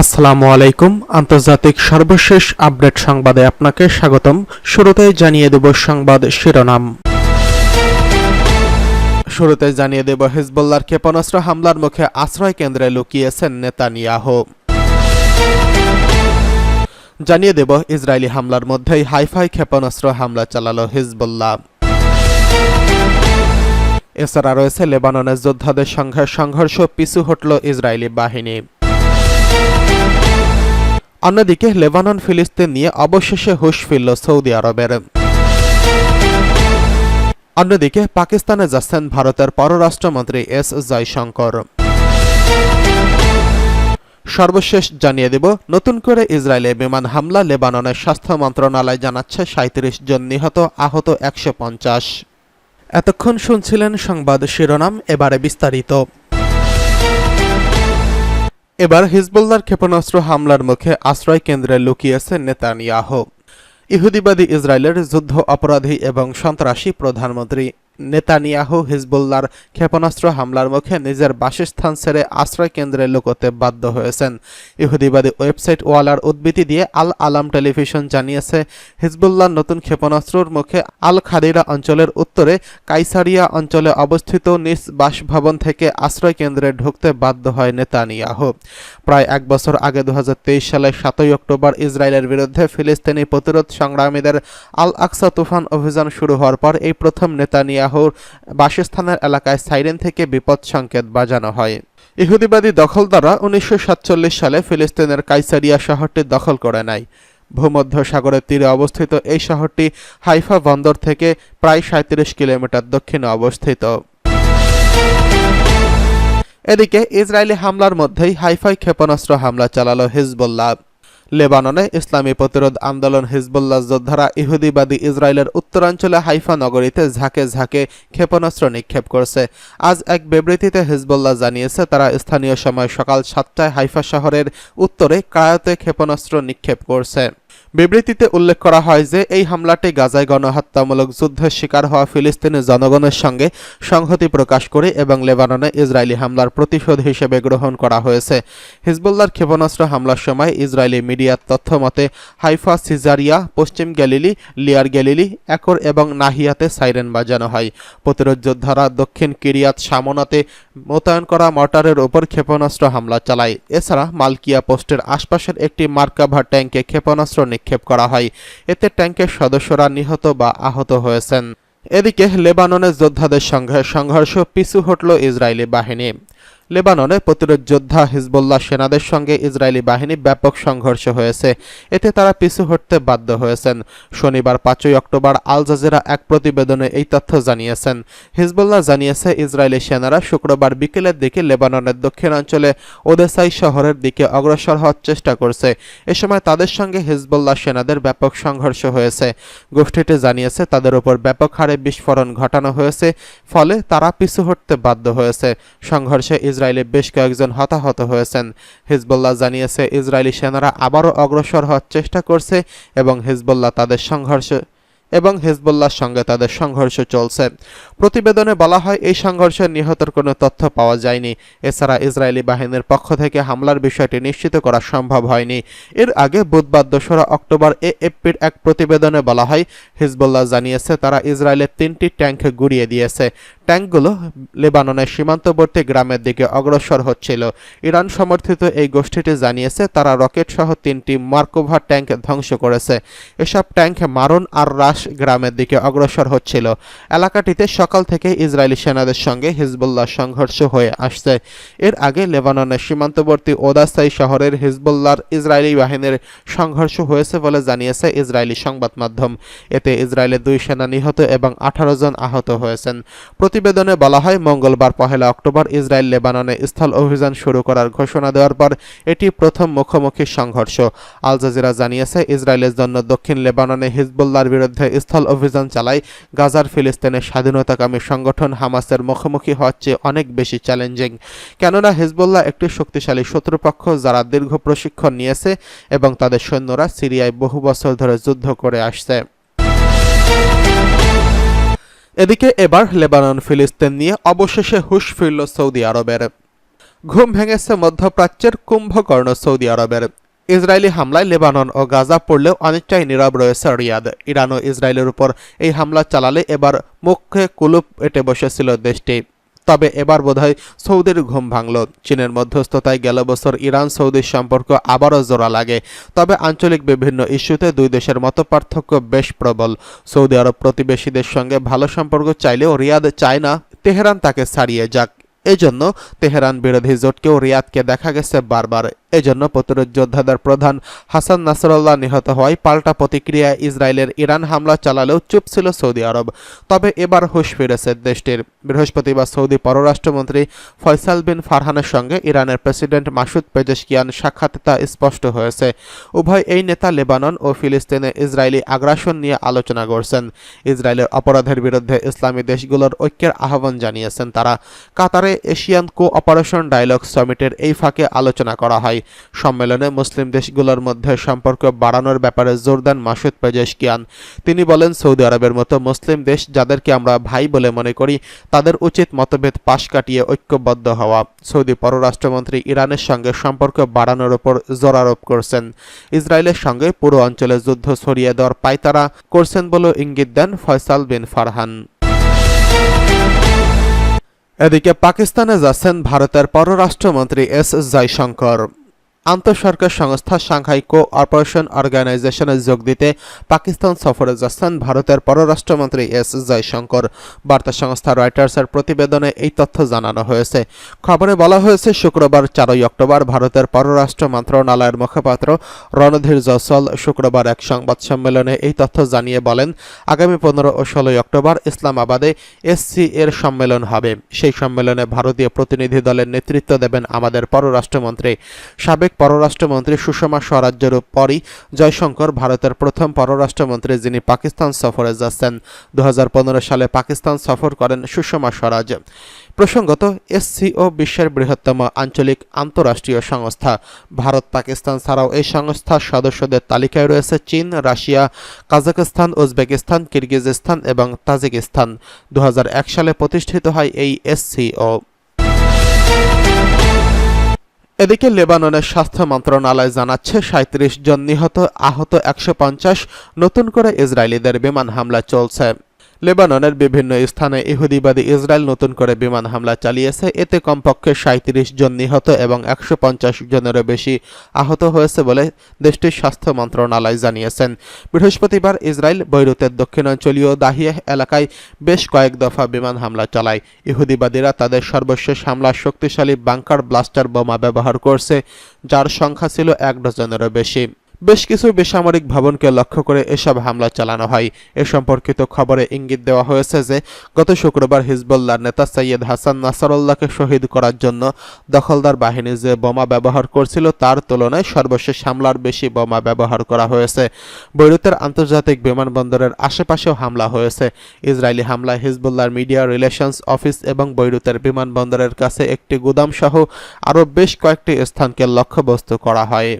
আসসালামু আলাইকুম। আন্তর্জাতিক সর্বশেষ আপডেট সংবাদে আপনাকে স্বাগতম। শুরুতেই জানিয়ে দেব সংবাদ শিরোনাম। শুরুতে জানিয়ে দেব হিজবুল্লাহর ক্ষেপণাস্ত্র হামলার মুখে আশ্রয় কেন্দ্রে লুকিয়েছেন নেতানিয়াহু। জানিয়ে দেব, ইসরায়েলি হামলার মধ্যেই হাইফাই ক্ষেপণাস্ত্র হামলা চালালো হিজবুল্লাহ। এছাড়া রয়েছে লেবাননের যোদ্ধাদের সঙ্গে সংঘর্ষ, পিছু হটল ইসরায়েলি বাহিনী। অন্যদিকে লেবানন, ফিলিস্তিন নিয়ে অবশেষে হুশ ফিরল সৌদি আরবের। অন্যদিকে পাকিস্তানে যাচ্ছেন ভারতের পররাষ্ট্রমন্ত্রী এস জয়শঙ্কর। সর্বশেষ জানিয়ে দেব, নতুন করে ইসরায়েলে বিমান হামলা, লেবাননের স্বাস্থ্য মন্ত্রণালয় জানাচ্ছে সাঁত্রিশ জন নিহত, আহত একশো পঞ্চাশ। এতক্ষণ শুনছিলেন সংবাদ শিরোনাম, এবারে বিস্তারিত। এবার হিজবুল্লার ক্ষেপণাস্ত্র হামলার মুখে আশ্রয় কেন্দ্রে লুকিয়েছে নেতানিয়াহ। ইহুদিবাদী ইসরায়েলের যুদ্ধ অপরাধী এবং সন্ত্রাসী প্রধানমন্ত্রী। নেতানিয়াহু হিজবুল্লাহর ক্ষেপণাস্ত্র হামলার মুখে নিজের বাসস্থান ছেড়ে আশ্রয় কেন্দ্রে লুকোতে বাধ্য হয়েছেন। ইহুদিবাদী ওয়েবসাইট ওয়ালার উদ্বৃত্তি দিয়ে আল আলাম টেলিভিশন জানিয়েছে হিজবুল্লাহর নতুন ক্ষেপণাস্ত্রর মুখে আল খাদিরা অঞ্চলের উত্তরে কাইসারিয়া অঞ্চলে অবস্থিত নিজ বাসভবন থেকে আশ্রয় কেন্দ্রে ঢুকতে বাধ্য হয় নেতানিয়াহু। প্রায় এক বছর আগে দু সালের সাতই অক্টোবর ইসরায়েলের বিরুদ্ধে ফিলিস্তিনি প্রতিরোধ সংগ্রামীদের আল আকসা তুফান অভিযান শুরু হওয়ার পর এই প্রথম নেতানিয়াহুর বাসস্থানের এলাকায় সাইরেন থেকে বিপদ সংকেত বাজানো হয়। ইহুদিবাদী দখলদাররা উনিশশো সালে ফিলিস্তিনের কাইসারিয়া শহরটি দখল করে নেয়। ভূমধ্য সাগরের তীরে অবস্থিত এই শহরটি হাইফা বন্দর থেকে প্রায় সাঁত্রিশ কিলোমিটার দক্ষিণে অবস্থিত। এদিকে ইসরায়েলি হামলার মধ্যেই হাইফাই ক্ষেপণাস্ত্র হামলা চালালো হিজবুল্লাহ। লেবাননে ইসলামী প্রতিরোধ আন্দোলন হিজবুল্লাহ যোদ্ধারা ইহুদিবাদী ইসরায়েলের উত্তরাঞ্চলে হাইফা নগরীতে ঝাঁকে ঝাঁকে ক্ষেপণাস্ত্র নিক্ষেপ করছে। আজ এক বিবৃতিতে হিজবুল্লাহ জানিয়েছে, তারা স্থানীয় সময় সকাল সাতটায় হাইফা শহরের উত্তরে কায়াতে ক্ষেপণাস্ত্র নিক্ষেপ করছে। বিবৃতিতে উল্লেখ করা হয় যে, এই হামলাটি গাজায় গণহত্যামূলক যুদ্ধের শিকার হওয়া ফিলিস্তিনি জনগণের সঙ্গে সংহতি প্রকাশ করে এবং লেবাননে ইসরায়েলি হামলার প্রতিশোধ হিসেবে গ্রহণ করা হয়েছে। হিজবুল্লার ক্ষেপণাস্ত্র হামলার সময় ইসরায়েলি মিডিয়ার তথ্য মতে, হাইফা সিজারিয়া, পশ্চিম গ্যালিলি, লিয়ার গ্যালিলি, একর এবং নাহিয়াতে সাইরেন বাজানো হয়। প্রতিরোধ যোদ্ধারা দক্ষিণ কিরিয়াত সামনাতে মোতায়েন করা মর্টারের ওপর ক্ষেপণাস্ত্র হামলা চালায়। এছাড়া মালকিয়া পোস্টের আশপাশের একটি মার্কাভা ট্যাঙ্কে ক্ষেপণাস্ত্র নিক্ষেপ করা হয়। এতে ট্যাঙ্কের সদস্যরা নিহত বা আহত হয়েছেন। এদিকে লেবাননের যোদ্ধাদের সঙ্গে সংঘর্ষ পিছু হটল ইসরায়েলি বাহিনী। লেবাননে প্রতিরোধ যোদ্ধা হিজবুল্লাহ সেনাদের সঙ্গে ইসরায়েলি বাহিনী ব্যাপক সংঘর্ষ হয়েছে। এতে তারা পিছু হটতে বাধ্য হয়েছেন। শনিবার পাঁচই অক্টোবর আল জাজিরা এক প্রতিবেদনে এই তথ্য জানিয়েছেন। হিজবুল্লাহ জানিয়েছে, ইসরায়েলি সেনারা শুক্রবার বিকেলের দিকে লেবাননের দক্ষিণাঞ্চলে ওদেসাই শহরের দিকে অগ্রসর হওয়ার চেষ্টা করছে। এ সময় তাদের সঙ্গে হিজবুল্লাহ সেনাদের ব্যাপক সংঘর্ষ হয়েছে। গোষ্ঠীটি জানিয়েছে, তাদের উপর ব্যাপক হারে বিস্ফোরণ ঘটানো হয়েছে, ফলে তারা পিছু হটতে বাধ্য হয়েছে। সংঘর্ষে ইসরায়েলে বেশ কয়েকজন হতাহত হয়েছেন। হিজবুল্লাহ জানিয়েছে, ইসরায়েলি সেনারা আবারও অগ্রসর হওয়ার চেষ্টা করছে এবং হিজবুল্লাহ তাদের সংঘর্ষ এবং হিজবুল্লাহর সঙ্গে তাদের সংঘর্ষ চলছে। প্রতিবেদনে বলা হয়, এই সংঘর্ষে নিহতের কোনো তথ্য পাওয়া যায়নি। এছাড়া ইসরায়েলি বাহিনীর পক্ষ থেকে হামলার বিষয়টি নিশ্চিত করা সম্ভব হয়নি। এর আগে বুধবার দোসরা অক্টোবর এ এএফপির এক প্রতিবেদনে বলা হয়, হিজবুল্লাহ জানিয়েছে, তারা ইসরায়েলের তিনটি ট্যাঙ্ক গুড়িয়ে দিয়েছে। ট্যাঙ্কগুলো লেবাননের সীমান্তবর্তী গ্রামের দিকে অগ্রসর হচ্ছিল। ইরান সমর্থিত এই গোষ্ঠীটি জানিয়েছে, তারা রকেট সহ তিনটি মার্কোভা ট্যাঙ্ক ধ্বংস করেছে। এসব ট্যাঙ্ক মারুন আর রাশ গ্রামের দিকে অগ্রসর হচ্ছিল। এলাকাটিতে সকাল থেকে ইসরায়েলি সেনাদের সঙ্গে হিজবুল্লাহ সংঘর্ষ হয়ে আসছে। এর আগে লেবাননের সীমান্তবর্তী ওদাসাই শহরের হিজবুল্লাহর ইসরায়েলি বাহিনীর সংঘর্ষ হয়েছে বলে জানিয়েছে ইসরায়েলি সংবাদ মাধ্যম এতে ইসরায়েলের দুই সেনা নিহত এবং আঠারো জন আহত হয়েছেন। প্রতিবেদনে বলা হয়, মঙ্গলবার পহেলা অক্টোবর ইসরায়েল লেবাননে স্থল অভিযান শুরু করার ঘোষণা দেওয়ার পর এটি প্রথম মুখোমুখি সংঘর্ষ। আল জাজিরা জানিয়েছে, ইসরায়েলের জন্য দক্ষিণ লেবাননে হিজবুল্লাহর বিরুদ্ধে স্থল অভিযান চালায় গাজার ফিলিস্তিনের স্বাধীনতাকামী সংগঠন হামাসের মুখোমুখি হওয়ার চেয়ে অনেক বেশি চ্যালেঞ্জিং। কেননা, হিজবুল্লাহ একটি শক্তিশালী শত্রুপক্ষ যারা দীর্ঘ প্রশিক্ষণ নিয়েছে এবং তাদের সৈন্যরা সিরিয়ায় বহু বছর ধরে যুদ্ধ করে আসছে। এদিকে এবার লেবানন, ফিলিস্তিন নিয়ে অবশেষে হুশ ফিরল সৌদি আরবের। ঘুম ভেঙেছে মধ্যপ্রাচ্যের কুম্ভকর্ণ সৌদি আরবের। ইসরায়েলি হামলায় লেবানন ও গাজা পড়লেও অনেকটাই নীরব রয়েছে রিয়াদ। ইরান ও ইসরায়েলের উপর এই হামলা চালালে এবার মুখে কুলুপ এটে বসেছিল দেশটি। তবে এবার বোধহয় সৌদির ঘুম ভাঙল। চীনের মধ্যস্থতায় গেল বছর ইরান সৌদির সম্পর্ক আবারও জোড়া লাগে। তবে আঞ্চলিক বিভিন্ন ইস্যুতে দুই দেশের মতো পার্থক্য বেশ প্রবল। সৌদি আরব প্রতিবেশীদের সঙ্গে ভালো সম্পর্ক চাইলেও রিয়াদ চায় না তেহরান তাকে ছাড়িয়ে যাক। এজন্য তেহরান বিরোধী জোটকেও রিয়াদকে দেখা গেছে বারবার। এজন্য প্রতিরোধ যোদ্ধাদের প্রধান হাসান নাসরুল্লাহ নিহত হওয়ায় পাল্টা প্রতিক্রিয়ায় ইসরায়েলের ইরান হামলা চালালেও চুপ ছিল সৌদি আরব। তবে এবার হুশ ফিরেছে দেশটির। বৃহস্পতিবার সৌদি পররাষ্ট্রমন্ত্রী ফয়সাল বিন ফারহানের সঙ্গে ইরানের প্রেসিডেন্ট মাসুদ পেজেশকিয়ান সাক্ষাতে তা স্পষ্ট হয়েছে। উভয় এই নেতা লেবানন ও ফিলিস্তিনে ইসরায়েলি আগ্রাসন নিয়ে আলোচনা করছেন। ইসরায়েলের অপরাধের বিরুদ্ধে ইসলামী দেশগুলোর ঐক্যের আহ্বান জানিয়েছেন তারা। কাতারে এশিয়ান কো অপারেশন ডায়ালগ সামিটের এই ফাঁকে আলোচনা করা হয়। সম্মেলনে মুসলিম দেশগুলোর মধ্যে সম্পর্ক বাড়ানোর ব্যাপারে জোর দেন মাসুদ পেজেশকিয়ান। তিনি বলেন, সৌদি আরবের মতো মুসলিম দেশ যাদেরকে আমরা ভাই বলে মনে করি, তাদের উচিত মতভেদ পাশ কাটিয়ে ঐক্যবদ্ধ হওয়া। সৌদি পররাষ্ট্রমন্ত্রী ইরানের সঙ্গে সম্পর্ক বাড়ানোর উপর জোর আরোপ করছেন। ইসরায়েলের সঙ্গে পুরো অঞ্চলে যুদ্ধ ছড়িয়ে দেওয়ার পায়তারা করছেন বলেও ইঙ্গিত দেন ফয়সাল বিন ফারহান। এদিকে পাকিস্তানে যাচ্ছেন ভারতের পররাষ্ট্রমন্ত্রী এস জয়শঙ্কর। আন্তঃসরকার সংস্থা সাংহাই কো অপারেশন অর্গানাইজেশনে যোগ দিতে পাকিস্তান সফরে যাচ্ছেন ভারতের পররাষ্ট্রমন্ত্রী এস জয়শঙ্কর। বার্তা সংস্থা রয়টার্সের প্রতিবেদনে এই তথ্য জানানো হয়েছে। খবরে বলা হয়েছে, শুক্রবার চারই অক্টোবর ভারতের পররাষ্ট্র মন্ত্রণালয়ের মুখপাত্র রণধীর জয়সল শুক্রবার এক সংবাদ সম্মেলনে এই তথ্য জানিয়ে বলেন, আগামী পনেরো ও ষোলোই অক্টোবর ইসলামাবাদে এসসি এর সম্মেলন হবে। সেই সম্মেলনে ভারতীয় প্রতিনিধি দলের নেতৃত্ব দেবেন আমাদের পররাষ্ট্রমন্ত্রী। সাবেক পররাষ্ট্রমন্ত্রী সুষমা স্বরাজ্যের পরই জয়শঙ্কর ভারতের প্রথম পররাষ্ট্রমন্ত্রী যিনি পাকিস্তান সফরে যাচ্ছেন। দু হাজার পনেরো সালে পাকিস্তান সফর করেন সুষমা স্বরাজ। প্রসঙ্গত, এসসিও বিশ্বের বৃহত্তম আঞ্চলিক আন্তঃরাষ্ট্রীয় সংস্থা। ভারত, পাকিস্তান ছাড়াও এই সংস্থার সদস্যদের তালিকায় রয়েছে চীন, রাশিয়া কাজাকস্তান উজবেকিস্তান, কিরগিজস্তান এবং তাজিকিস্তান। দু হাজার এক সালে প্রতিষ্ঠিত হয় এই এসসিও। এদিকে লেবাননের স্বাস্থ্য মন্ত্রণালয় জানাচ্ছে সাঁত্রিশ জন নিহত, আহত একশো পঞ্চাশ, নতুন করে ইসরায়েলিদের বিমান হামলা চলছে। লেবাননের বিভিন্ন স্থানে ইহুদিবাদী ইসরায়েল নতুন করে বিমান হামলা চালিয়েছে। এতে কমপক্ষে সাঁত্রিশ জন নিহত এবং একশো পঞ্চাশ জনেরও বেশি আহত হয়েছে বলে দেশটির স্বাস্থ্য মন্ত্রণালয় জানিয়েছেন। বৃহস্পতিবার ইসরায়েল বৈরুতের দক্ষিণাঞ্চলীয় দাহিয়াহ এলাকায় বেশ কয়েক দফা বিমান হামলা চালায়। ইহুদিবাদীরা তাদের সর্বশেষ হামলা শক্তিশালী বাংকার ব্লাস্টার বোমা ব্যবহার করছে, যার সংখ্যা ছিল এক ডজনেরও বেশি। বেশ কিছু বেসামরিক ভবনকে লক্ষ্য করে এসব হামলা চালানো হয়। এ সম্পর্কিত খবরে ইঙ্গিত দেওয়া হয়েছে যে, গত শুক্রবার হিজবুল্লাহর নেতা সৈয়দ হাসান নাসারুল্লাহকে শহীদ করার জন্য দখলদার বাহিনী যে বোমা ব্যবহার করছিল তার তুলনায় সর্বশেষ হামলার বেশি বোমা ব্যবহার করা হয়েছে। বৈরুতের আন্তর্জাতিক বিমানবন্দরের আশেপাশেও হামলা হয়েছে। ইসরায়েলি হামলায় হিজবুল্লাহর মিডিয়া রিলেশনস অফিস এবং বৈরুতের বিমানবন্দরের কাছে একটি গুদাম সহ আরও বেশ কয়েকটি স্থানকে লক্ষ্যবস্তু করা হয়।